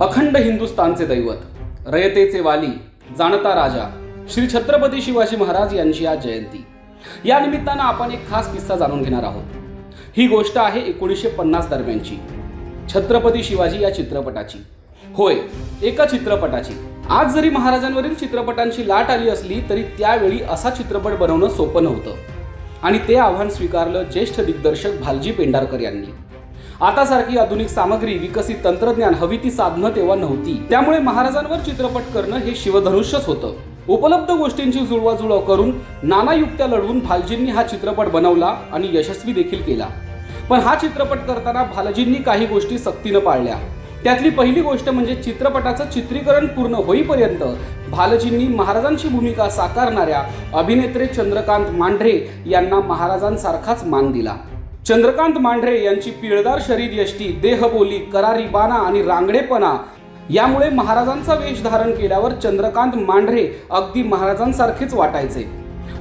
अखंड हिंदुस्थानचे दैवत रयतेचे वाली जाणता राजा श्री छत्रपती शिवाजी महाराज यांची आज जयंती. या निमित्तानं आपण एक खास किस्सा जाणून घेणार आहोत. ही गोष्ट आहे एकोणीसशे पन्नास दरम्यानची. छत्रपती शिवाजी या चित्रपटाची. होय एका चित्रपटाची. आज जरी महाराजांवरील चित्रपटांची लाट आली असली तरी त्यावेळी असा चित्रपट बनवणं सोपं नव्हतं. आणि ते आव्हान स्वीकारलं ज्येष्ठ दिग्दर्शक भालजी पेंढारकर यांनी. आतासारखी आधुनिक सामग्री विकसित तंत्रज्ञान हवी ती साधनं तेव्हा नव्हती. त्यामुळे महाराजांवर चित्रपट करणं हे शिवधनुष्यच होतं. उपलब्ध गोष्टींची जुळवाजुळव करून नाना युक्त्या लढवून भालजींनी हा चित्रपट बनवला आणि यशस्वी देखील केला. पण हा चित्रपट करताना भालजींनी काही गोष्टी सक्तीनं पाळल्या. त्यातली पहिली गोष्ट म्हणजे चित्रपटाचं चित्रीकरण पूर्ण होईपर्यंत भालजींनी महाराजांची भूमिका साकारणाऱ्या अभिनेत्री चंद्रकांत मांढरे यांना महाराजांसारखाच मान दिला. चंद्रकांत मांढरे यांची पिळदार शरीर यष्टी देहबोली करारी बाणा आणि रांगडेपणा यामुळे महाराजांचा वेश धारण केल्यावर चंद्रकांत मांढरे अगदी महाराजांसारखेच वाटायचे.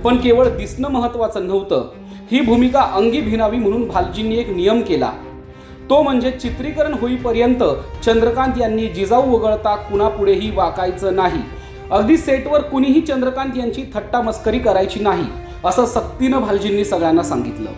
पण केवळ दिसणं महत्वाचं नव्हतं. ही भूमिका अंगी भिनावी म्हणून भालजींनी एक नियम केला. तो म्हणजे चित्रीकरण होईपर्यंत चंद्रकांत यांनी जिजाऊ वगळता कुणापुढेही वाकायचं नाही. अगदी सेटवर कुणीही चंद्रकांत यांची थट्टा मस्करी करायची नाही असं सक्तीनं भालजींनी सगळ्यांना सांगितलं.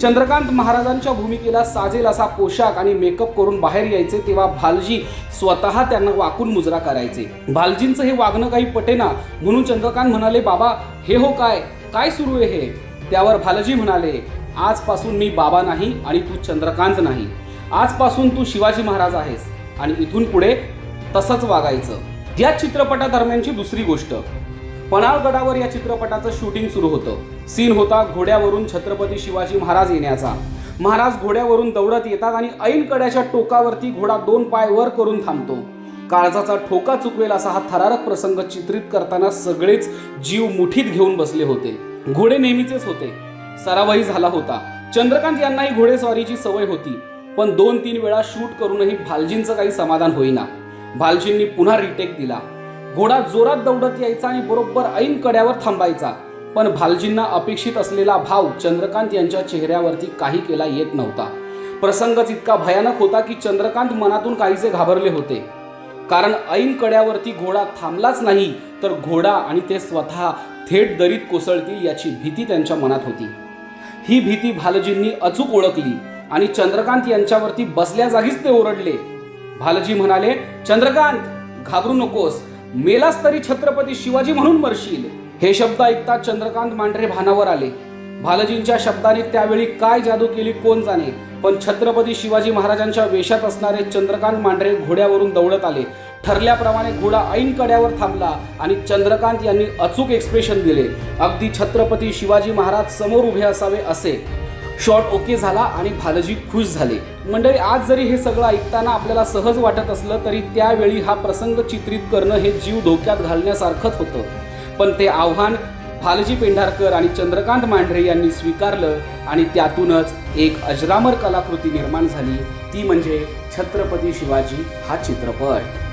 चंद्रकांत महाराजांच्या भूमिकेला साजेल असा पोशाख आणि मेकअप करून बाहेर यायचे तेव्हा भालजी स्वतः त्यांना वाकून मुजरा करायचे. भालजींचं हे वागणं काही पटेना म्हणून चंद्रकांत म्हणाले बाबा हे हो काय? काय सुरू आहे हे? त्यावर भालजी म्हणाले आजपासून मी बाबा नाही आणि तू चंद्रकांत नाही. आजपासून तू शिवाजी महाराज आहेस आणि इथून पुढे तसंच वागायचं. या चित्रपटादरम्यानची दुसरी गोष्ट. पन्हाळगडावर या चित्रपटाचं शूटिंग सुरू होतं. सीन होता घोड्यावरून छत्रपती शिवाजी महाराज येण्याचा. महाराज घोड्यावरून दौडत येतात आणि ऐन कड्याच्या टोकावरती घोडा दोन पाय वर करून थांबतो. काळजाचा ठोका चुकवेल असा हा थरारक प्रसंग चित्रित करताना सगळेच जीव मुठीत घेऊन बसले होते. घोडे नेहमीचेच होते. सरावही झाला होता. चंद्रकांत यांनाही घोडेस्वारीची सवय होती. पण दोन तीन वेळा शूट करूनही भालजींचं काही समाधान होईना. भालजींनी पुन्हा रिटेक दिला. घोडा जोरात दौडत यायचा आणि बरोबर ऐन कड्यावर थांबायचा. पण भालजींना अपेक्षित असलेला भाव चंद्रकांत यांच्या चेहऱ्यावरती काही केला येत नव्हता. प्रसंगच इतका भयानक होता की चंद्रकांत मनातून काहीसे घाबरले होते. कारण ऐन कड्यावरती घोडा थांबलाच नाही तर घोडा आणि ते स्वतः थेट दरीत कोसळतील याची भीती त्यांच्या मनात होती. ही भीती भालजींनी अचूक ओळखली आणि चंद्रकांत यांच्यावरती बसल्या जागीच ते ओरडले. भालजी म्हणाले चंद्रकांत घाबरू नकोस. मेलास तरी छत्रपती शिवाजी म्हणून मरशील. हे शब्द ऐकता चंद्रकांत मांढरे भानावर आले. भालजींच्या शब्दाने त्यावेळी काय जादू केली कोण जाणे. पण छत्रपती शिवाजी महाराजांच्या वेशात असणारे चंद्रकांत मांढरे घोड्यावरून दौडत आले. ठरल्याप्रमाणे घोडा ऐन कड्यावर थांबला आणि चंद्रकांत यांनी अचूक एक्सप्रेशन दिले. अगदी छत्रपती शिवाजी महाराज समोर उभे असावे असे. शॉट ओके झाला आणि भालजी खुश झाले. मंडळी आज जरी हे सगळं ऐकताना आपल्याला सहज वाटत असलं तरी त्यावेळी हा प्रसंग चित्रित करणं हे जीव धोक्यात घालण्यासारखंच होतं. पण ते आव्हान भालजी पेंढारकर आणि चंद्रकांत मांढरे यांनी स्वीकारलं आणि त्यातूनच एक अजरामर कलाकृती निर्माण झाली. ती म्हणजे छत्रपती शिवाजी हा चित्रपट.